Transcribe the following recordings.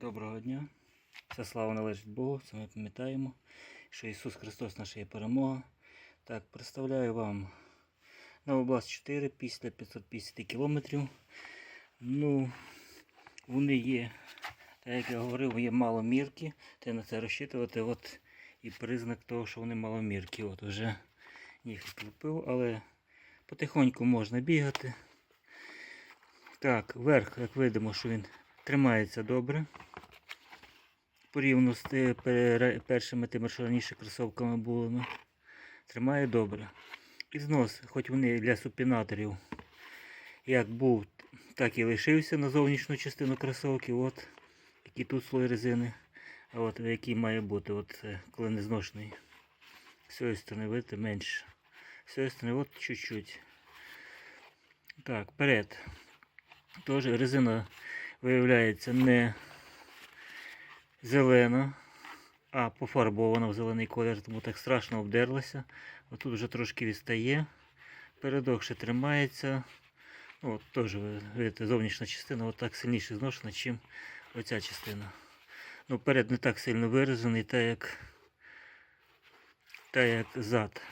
Доброго дня. Вся слава належить Богу. Це ми пам'ятаємо, що Ісус Христос наша є перемога. Так, представляю вам Новобласт 4 після 550 кілометрів. Ну, вони є, так як я говорив, є маломірки. Ти на це розчитувати. От і признак того, що вони маломірки. От вже їх підлупив, але потихоньку можна бігати. Так, верх, як видимо, що він тримається добре. Порівняно з першими тими, що раніше кросовками були. Ну, тримає добре. І знос, хоч вони для супінаторів, як був, так і лишився на зовнішню частину кросовки. От, який тут слой резини. А от який має бути, от, коли не зношений. З цієї сторони, видите, менше. З цієї сторони, от чуть-чуть. Так, вперед. Теж резина виявляється не зелена, а пофарбована в зелений колір, тому так страшно обдерлася. Отут вже трошки відстає. Передок ще тримається. Ну, от теж ви видите, зовнішня частина от так сильніше зношена, ніж оця частина. Ну, перед не так сильно виражений, так як, так як зад.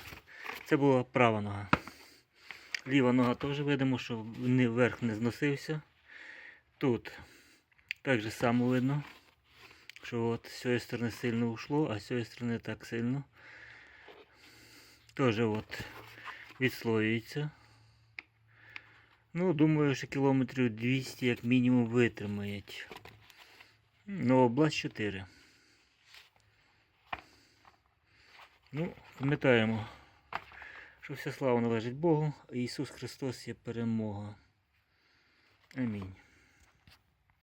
Це була права нога. Ліва нога теж видимо, що не- верх не зносився. Тут так же само видно, що от з цієї сторони сильно ушло, а з цієї сторони так сильно. Теж от відслоюється. Ну, думаю, що кілометрів 200 як мінімум витримають. Ну, область 4. Ну, пам'ятаємо, що вся слава належить Богу, а Ісус Христос є перемога. Амінь.